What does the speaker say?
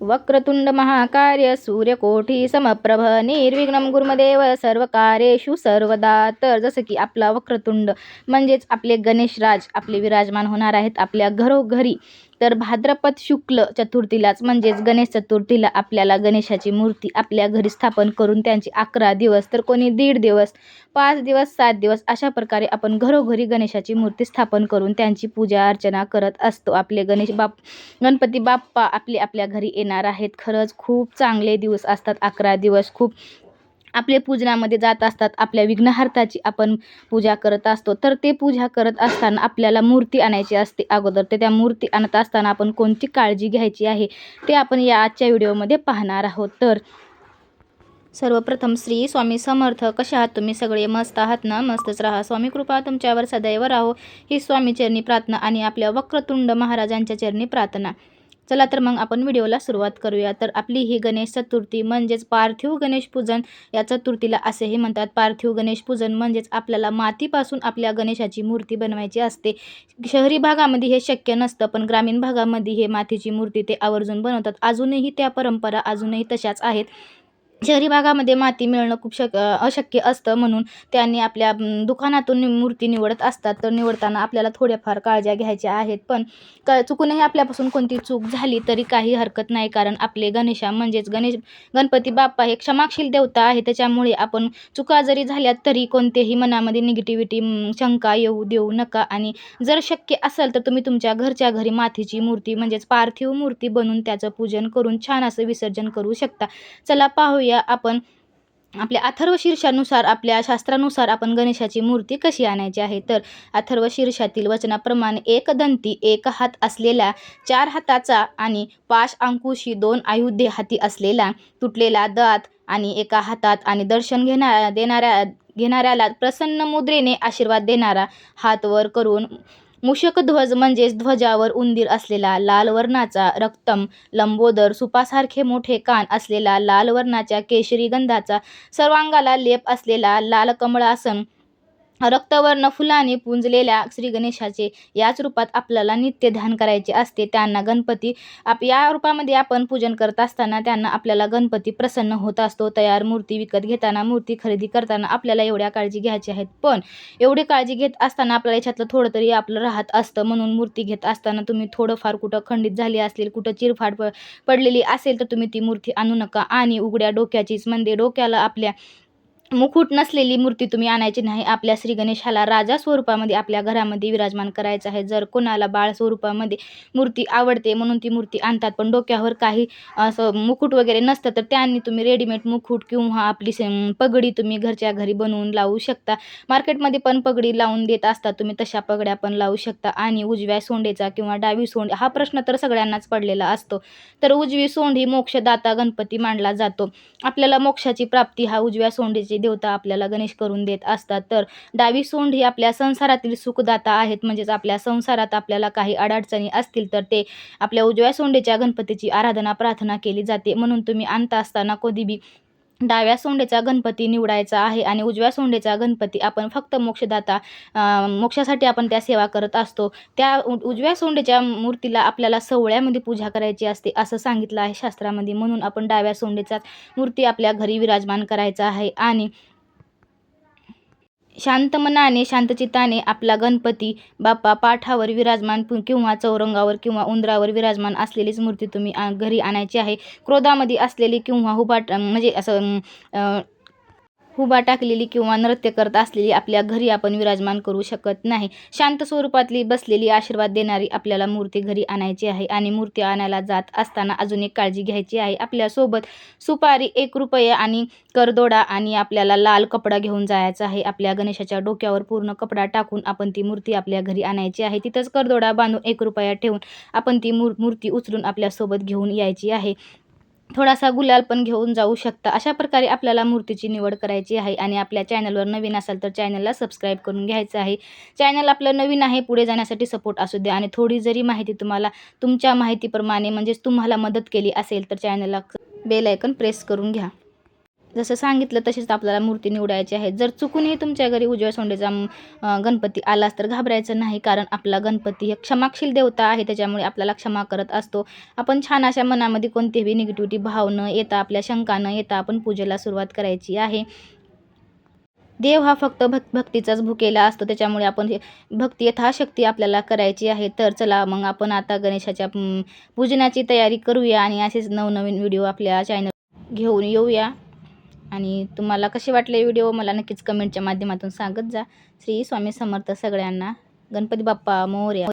वक्रतुंड महाकार्य सूर्यकोटी समप्रभ निर्विघ्न गुरुमदेव सर्व कार्येषु सर्वदा तर जसं की आपला वक्रतुंड म्हणजेच आपले गणेशराज आपले विराजमान होणार आहेत आपल्या घरोघरी. तर भाद्रपद शुक्ल चतुर्थीलाच म्हणजेच गणेश चतुर्थीला आपल्याला गणेशाची मूर्ती आपल्या घरी स्थापन करून त्यांची अकरा दिवस तर कोणी दीड दिवस पाच दिवस सात दिवस अशा प्रकारे आपण घरोघरी गणेशाची मूर्ती स्थापन करून त्यांची पूजा अर्चना करत असतो. आपले गणेश बाप गणपती बाप्पा आपले आपल्या घरी येणार आहेत. खरंच खूप चांगले दिवस असतात. अकरा दिवस खूप आपले पूजनामध्ये जात असतात आपल्या विघ्नहर्ताची आपण पूजा करत असतो तर ते पूजा करत असताना आपल्याला मूर्ती आणायची असते अगोदर. ते त्या मूर्ती आणत असताना आपण कोणती काळजी घ्यायची आहे ते आपण या आजच्या व्हिडिओमध्ये पाहणार आहोत. तर सर्वप्रथम श्री स्वामी समर्थ कशा आहात तुम्ही? सगळे मस्त आहात ना? मस्तच राहा. स्वामी कृपा तुमच्यावर सदैव राहो. ही स्वामी चरणी प्रार्थना आणि आपल्या वक्रतुंड महाराजांच्या चरणी प्रार्थना. चला तर मग आपण व्हिडिओला सुरुवात करूया. तर आपली ही गणेश चतुर्थी म्हणजेच पार्थिव गणेश पूजन. या चतुर्थीला असेही म्हणतात पार्थिव गणेश पूजन म्हणजेच आपल्याला मातीपासून आपल्या गणेशाची मूर्ती बनवायची असते. शहरी भागामध्ये हे शक्य नसतं पण ग्रामीण भागामध्ये हे मातीची मूर्ती ते आवर्जून बनवतात. अजूनही त्या परंपरा अजूनही तशाच आहेत. शहरी भागामध्ये माती मिळणं खूप शक अशक्य असतं म्हणून त्यांनी आपल्या दुकानातून मूर्ती निवडत असतात. तर निवडताना आपल्याला थोड्याफार काळज्या घ्यायच्या आहेत. पण क चुकूनही आपल्यापासून कोणती चूक झाली तरी काही हरकत नाही. कारण आपले गणेशा म्हणजेच गणेश गणपती बाप्पा हे क्षमाशील देवता आहे त्याच्यामुळे आपण चुका जरी झाल्या तरी कोणतेही मनामध्ये निगेटिव्हिटी शंका येऊ देऊ नका. आणि जर शक्य असेल तर तुम्ही तुमच्या घरच्या घरी मातीची मूर्ती म्हणजेच पार्थिव मूर्ती बनवून त्याचं पूजन करून छान असं विसर्जन करू शकता. चला पाहूया आपण आपल्या अथर्व शीर्षानुसार आपल्या शास्त्रानुसार आपण गणेशाची मूर्ती कशी आणायची आहे? तर अथर्व शीर्षातील वचनाप्रमाणे एक दंती एक हात असलेला चार हाताचा आणि पाच अंकुशी दोन आयुधे हाती असलेला तुटलेला दात आणि एका हातात आणि दर्शन घेणा देणाऱ्या घेणाऱ्याला प्रसन्न मुद्रेने आशीर्वाद देणारा हात वर करून मूषकध्वज म्हणजेच ध्वजावर उंदीर असलेला लाल वर्णाचा रक्तम लंबोदर सुपासारखे मोठे कान असलेला लाल वर्णाच्या केशरी गंधाचा सर्वांगाला लेप असलेला लाल कमळासन रक्तवर्ण फुलाने पुंजलेल्या श्री गणेशाचे याच रूपात आपल्याला नित्य ध्यान करायचे असते. त्यांना गणपती आप या रूपामध्ये आपण पूजन करत असताना त्यांना आपल्याला गणपती प्रसन्न होत असतो. तयार मूर्ती विकत घेताना मूर्ती खरेदी करताना आपल्याला एवढ्या काळजी घ्यायची आहेत. पण एवढी काळजी घेत असताना आपल्याला याच्यातलं थोडं तरी आपलं राहत असतं. म्हणून मूर्ती घेत असताना तुम्ही थोडंफार कुठं खंडित झाली असेल कुठं चिरफाड प पडलेली असेल तर तुम्ही ती मूर्ती आणू नका. आणि उघड्या डोक्याचीच म्हणजे डोक्याला आपल्या मुकुट नसलेली मूर्ती तुम्ही आणायची नाही. आपल्या श्री गणेशाला राजा स्वरूपामध्ये आपल्या घरामध्ये विराजमान करायचं आहे. जर कोणाला बाळ स्वरूपामध्ये मूर्ती आवडते म्हणून ती मूर्ती आणतात. पण डोक्यावर काही असं मुकुट वगैरे नसतं तर त्यांनी तुम्ही रेडीमेड मुकुट किंवा आपली से- पगडी तुम्ही घरच्या घरी बनवून लावू शकता. मार्केटमध्ये पण पगडी लावून देत असतात. तुम्ही तशा पगड्या पण लावू शकता. आणि उजव्या सोंडेचा किंवा डावी सोंड हा प्रश्न तर सगळ्यांनाच पडलेला असतो. तर उजवी सोंड ही मोक्षदाता गणपती मानला जातो. आपल्याला मोक्षाची प्राप्ती हा उजव्या सोंडेची देवता आपल्याला गणेश करून देत असतात. तर डावी सोंड ही आपल्या संसारातील सुखदाता आहेत. म्हणजेच आपल्या संसारात आपल्याला काही अडचणी असतील तर ते आपल्या उजव्या सोंडेच्या गणपतीची आराधना प्रार्थना केली जाते. म्हणून तुम्ही आणता असताना कधी बी डाव्या सोंडेचा गणपती निवडायचा आहे आणि उजव्या सोंडेचा गणपती आपण फक्त मोक्षदाता मोक्षासाठी आपण त्या सेवा करत असतो. त्या उजव्या सोंडेच्या मूर्तीला आपल्याला सवळ्यामध्ये पूजा करायची असते असं सांगितलं आहे शास्त्रामध्ये. म्हणून आपण डाव्या सोंडेचा मूर्ती आपल्या घरी विराजमान करायचा आहे आणि शांत मनाने शांतचित्ताने आपला गणपती बाप्पा पाठावर विराजमान पु- किंवा चौरंगावर किंवा उंदरावर विराजमान असलेलीच मूर्ती तुम्ही आ- घरी आणायची आहे. क्रोधामध्ये असलेली किंवा हुबाट म्हणजे असं हुबा टाकलेली किंवा नृत्य करत असलेली आपल्या घरी आपण विराजमान करू शकत नाही. शांत स्वरूपातली बसलेली आशीर्वाद देणारी आपल्याला मूर्ती घरी आणायची आहे आणि मूर्ती आणायला जात असताना अजून एक काळजी घ्यायची आहे. आपल्यासोबत सुपारी एक रुपये आणि करदोडा आणि आपल्याला लाल कपडा घेऊन जायचा आहे. आपल्या गणेशाच्या डोक्यावर पूर्ण कपडा टाकून आपण ती मूर्ती आपल्या घरी आणायची आहे. तिथंच करदोडा बांधून एक रुपया ठेवून आपण ती मूर्ती उचलून आपल्यासोबत घेऊन यायची आहे. थोडासा गुलाल पण घेऊन जाऊ शकता. अशा प्रकारे आपल्याला मूर्तीची निवड करायची आहे आणि आपल्या चॅनलवर नवीन असाल तर चॅनलला सबस्क्राईब करून घ्यायचं आहे. चॅनल आपलं नवीन आहे पुढे जाण्यासाठी सपोर्ट असू द्या आणि थोडी जरी माहिती तुम्हाला तुमच्या माहितीप्रमाणे म्हणजेच तुम्हाला मदत केली असेल तर चॅनलला बेल आयकन प्रेस करून घ्या. जसं सांगितलं तशीच आपल्याला मूर्ती निवडायची आहे. जर चुकूनही तुमच्या घरी उजव्या सोंडेचा गणपती आलाच तर घाबरायचं नाही कारण आपला गणपती हे क्षमाशील देवता आहे त्याच्यामुळे आपल्याला क्षमा करत असतो. आपण छान अशा मनामध्ये कोणतीही निगेटिव्हिटी भाव न येता आपल्या शंका न येता आपण पूजेला सुरुवात करायची आहे. देव हा फक्त भक् भक्तीचाच भुकेला असतो त्याच्यामुळे आपण हे भक्ती यथाशक्ती आपल्याला करायची आहे. तर चला मग आपण आता गणेशाच्या पूजनाची तयारी करूया आणि असेच नवनवीन व्हिडिओ आपल्या चॅनल घेऊन येऊया. आणि तुम्हाला कसे वाटले व्हिडिओ मला नक्कीच कमेंटच्या माध्यमातून सांगत जा. श्री स्वामी समर्थ सगळ्यांना. गणपती बाप्पा मोर्या.